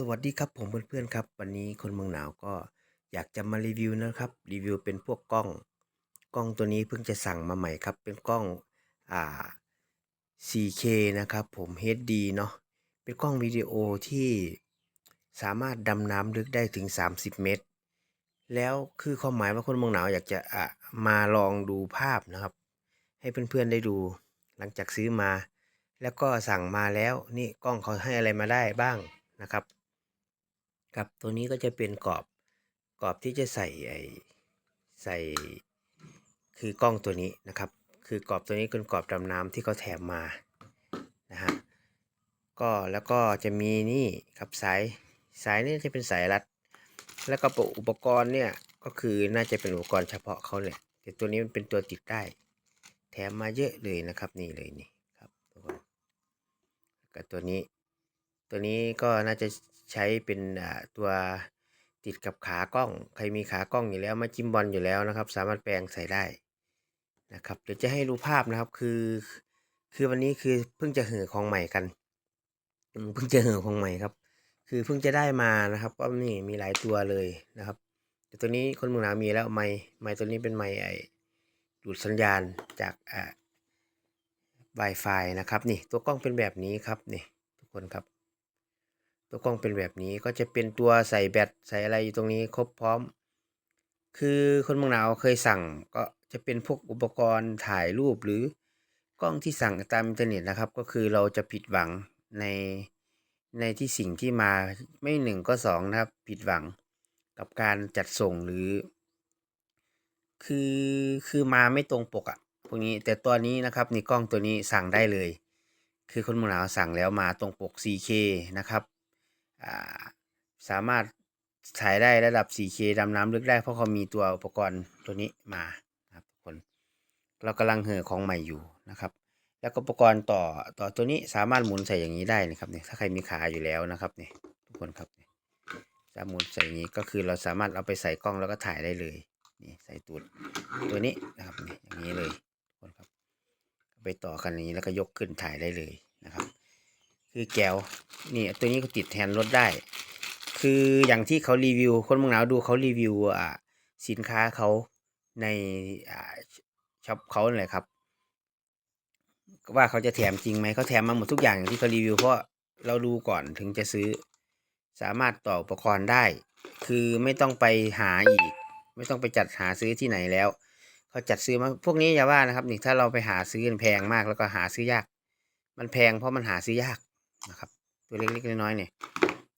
สวัสดีครับผมเพื่อนๆครับ วันนี้คนเมืองหนาวก็อยากจะมารีวิวนะครับรีวิวเป็นพวกกล้อง กล้องตัวนี้เพิ่งจะสั่งมาใหม่ครับ เป็นกล้องอ่า 4K นะครับผม HD เนาะเป็นกล้องวิดีโอที่สามารถดำน้ำลึกได้ถึง 30 เมตร แล้วคือความหมายว่าคนเมืองหนาวอยากจะอะมาลองดูภาพนะครับ ให้เพื่อนๆได้ดู หลังจากซื้อมา แล้วก็สั่งมาแล้วนี่กล้องเขาให้อะไรมาได้บ้างนะครับ ครับ ตัวนี้ก็จะเป็นกรอบกรอบที่จะใส่ไอใส่คือกล้องตัวนี้นะครับ คือกรอบตัวนี้เป็นกรอบดำน้ำที่เขาแถมมานะฮะก็แล้วก็จะมีนี่ครับสายสายนี่จะเป็นสายรัด แล้วก็อุปกรณ์เนี่ยก็คือน่าจะเป็นอุปกรณ์เฉพาะเขาแหละแต่ตัวนี้มันเป็นตัวติดได้ แถมมาเยอะเลยนะครับนี่เลยนี่ครับกับตัวนี้ ตัวนี้ก็น่าจะใช้เป็นตัวติดกับขากล้อง ใครมีขากล้องอยู่แล้วมาจิ้มบอลอยู่แล้วนะครับ สามารถแปลงใส่ได้นะครับ เดี๋ยวจะให้ดูภาพนะครับคือ คือวันนี้คือเพิ่งจะเห่อของใหม่กันเพิ่งจะเห่อของใหม่ครับ คือเพิ่งจะได้มานะครับ ก็นี่มีหลายตัวเลยนะครับแต่ตัวนี้คนเมืองหนาวมีแล้วไม้ไม้ตัวนี้เป็นไม้ไอดูดสัญญาณจากอ่า Wi-Fi นะครับนี่ตัวกล้องเป็นแบบนี้ครับนี่ทุกคนครับ ตัวกล้องเป็นแบบนี้ก็จะเป็นตัวใส่แบตใส่อะไรอยู่ตรงนี้ครบพร้อม คือคนเมืองหนาวเคยสั่งก็จะเป็นพวกอุปกรณ์ถ่ายรูปหรือกล้องที่สั่งตามอินเทอร์เน็ตนะครับ ก็คือเราจะผิดหวังในในที่สิ่งที่มาไม่หนึ่งก็สองนะครับ ผิดหวังกับการจัดส่งหรือ คือคือมาไม่ตรงปกอะพวกนี้แต่ตัวนี้นะครับนี่กล้องตัวนี้สั่งได้เลย คือคนเมืองหนาวสั่งแล้วมาตรงปก 4K นะครับ สามารถถ่ายได้ระดับ 4K ดำน้ำลึกได้เพราะเขามีตัวอุปกรณ์ตัวนี้มาครับทุกคน เรากำลังเห่อของใหม่อยู่นะครับ แล้วก็อุปกรณ์ต่อต่อตัวนี้สามารถหมุนใส่อย่างนี้ได้นะครับเนี่ยถ้าใครมีขาอยู่แล้วนะครับเนี่ยทุกคนครับเนี่ยสามารถหมุนใส่อย่างนี้ก็คือเราสามารถเอาไปใส่กล้องแล้วก็ถ่ายได้เลยนี่ใส่ตูดตัวนี้นะครับนี่อย่างนี้เลยทุกคนครับ ไปต่อกันอย่างนี้แล้วก็ยกขึ้นถ่ายได้เลยนะครับ คือแก้วนี่ตัวนี้ก็ติดแทนรถได้ คืออย่างที่เขารีวิว คนเมืองหนาวดูเขารีวิวอ่าสินค้าเขาในอ่าช็อปเขาเลยครับ ว่าเขาจะแถมจริงไหมเขาแถมมาหมดทุกอย่างอย่างที่เขารีวิวเพราะเราดูก่อนถึงจะซื้อ สามารถต่ออุปกรณ์ได้ คือไม่ต้องไปหาอีก ไม่ต้องไปจัดหาซื้อที่ไหนแล้วเขาจัดซื้อมาพวกนี้อย่าว่านะครับนี่ถ้าเราไปหาซื้อแพงมากแล้วก็หาซื้อยาก มันแพงเพราะมันหาซื้อยาก นะครับ ตัวเล็กๆน้อยๆเนี่ย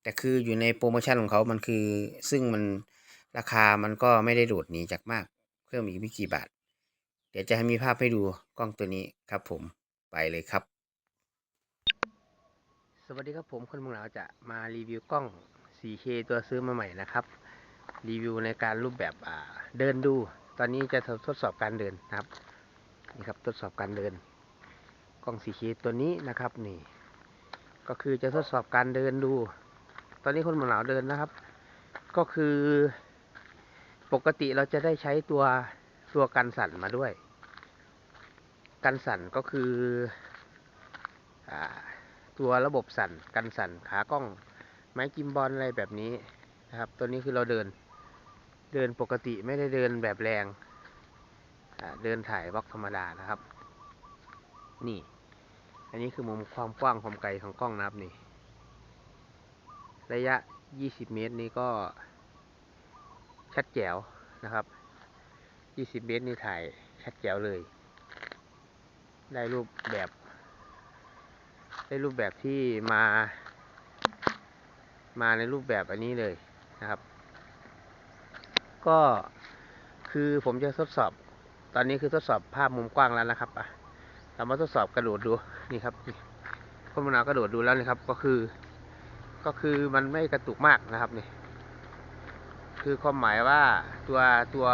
แต่คืออยู่ในโปรโมชั่นของเขามันคือ ซึ่งมันราคามันก็ไม่ได้โดดหนีจากมากเพิ่มอีกไม่กี่บาท เดี๋ยวจะให้มีภาพให้ดูกล้องตัวนี้ครับผมไปเลยครับ สวัสดีครับผมคนเมืองหนาจะมารีวิวกล้อง 4K ตัวซื้อมาใหม่นะครับ รีวิวในการรูปแบบอ่าเดินดู ตอนนี้จะทดสอบการเดินนะครับนี่ครับทดสอบการเดิน กล้อง 4K ตัวนี้นะครับนี่ ก็คือจะทดสอบการเดินดู ตอนนี้คนมหนาวเดินนะครับ ก็คือปกติเราจะได้ใช้ตัวตัวกันสั่นมาด้วย กันสั่นก็คืออตัวระบบสั่นกันสั่นขากล้องไม้กิมบอลอะไรแบบนี้นะครับ ตัวนี้คือเราเดินเดินปกติไม่ได้เดินแบบแรง เดินถ่ายบล็อกธรรมดานะครับ นี่ อันนี้คือมุมความกว้างความไกลของกล้องนะครับนี่ ระยะ 20 เมตรนี้ก็ชัดแจ๋วนะครับ 20 เมตรนี่ถ่ายชัดแจ๋วเลย ได้รูปแบบ ได้รูปแบบที่มา มาในรูปแบบอันนี้เลยนะครับ ก็คือผมจะทดสอบ ตอนนี้คือทดสอบภาพมุมกว้างแล้วนะครับอะเรามาทดสอบกระโดดดู นี่ครับนี่คนมนาวกระโดดดูแล้วนะครับ ก็คือ ก็คือมันไม่กระตุกมากนะครับนี่คือความหมายว่าตัวตัว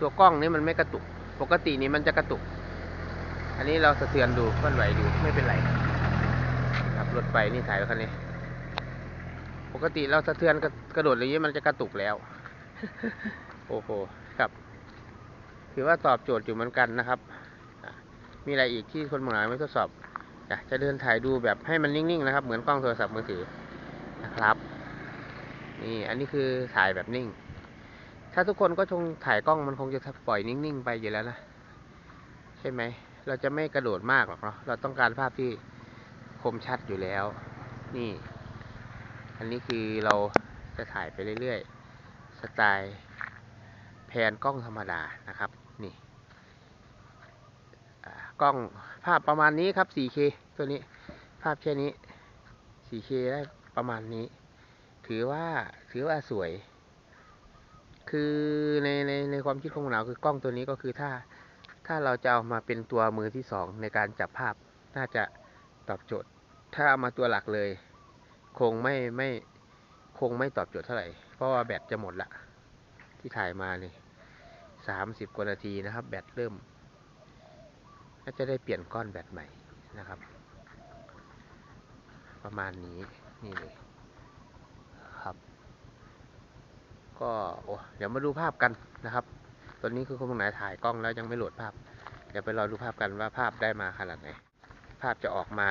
ตัวกล้องนี้มันไม่กระตุก ปกตินี้มันจะกระตุก อันนี้เราสะเทือนดูเคลื่อนไหวดูไม่เป็นไรครับรถไปนี่ถ่ายไว้คันนี้ ปกติเราสะเทือนกระกระโดดอย่างนี้มันจะกระตุกแล้ว โอ้โหครับ ถือว่าตอบโจทย์อยู่เหมือนกันนะครับ มีอะไรอีกที่คนเมืองหนาวไม่ทดสอบอะจะเดินถ่ายดูแบบให้มันนิ่งๆนะครับ เหมือนกล้องโทรศัพท์มือถือนะครับ นี่อันนี้คือถ่ายแบบนิ่ง ถ้าทุกคนก็ชงถ่ายกล้องมันคงจะปล่อยนิ่งๆไปอยู่แล้วนะใช่ไหมเราจะไม่กระโดดมากหรอกเนาะเราต้องการภาพที่คมชัดอยู่แล้ว นี่ อันนี้คือเราจะถ่ายไปเรื่อยๆ สไตล์แพนกล้องธรรมดานะครับ นี่ กล้องภาพประมาณนี้ครับ 4K ตัวนี้ ภาพแค่นี้ 4K ได้ประมาณนี้ ถือว่าถือว่าสวย คือในในในความคิดของหนาคือกล้องตัวนี้ก็คือถ้าถ้าเราจะเอามาเป็นตัวมือที่สองในการจับภาพน่าจะตอบโจทย์ ถ้าเอามาตัวหลักเลย คงไม่ไม่คงไม่ตอบโจทย์เท่าไหร่ เพราะว่าแบตจะหมดละที่ถ่ายมานี่สามสิบกว่านาทีนะครับ แบตเริ่ม ก็จะได้เปลี่ยนก้อนแบตใหม่นะครับ ประมาณนี้นี่เลยครับ ก็โอ้เดี๋ยวมาดูภาพกันนะครับ ตอนนี้คือคุณไหนถ่ายกล้องแล้วยังไม่โหลดภาพ เดี๋ยวไปรอดูภาพกันว่าภาพได้มาขนาดไหน ภาพจะออกมา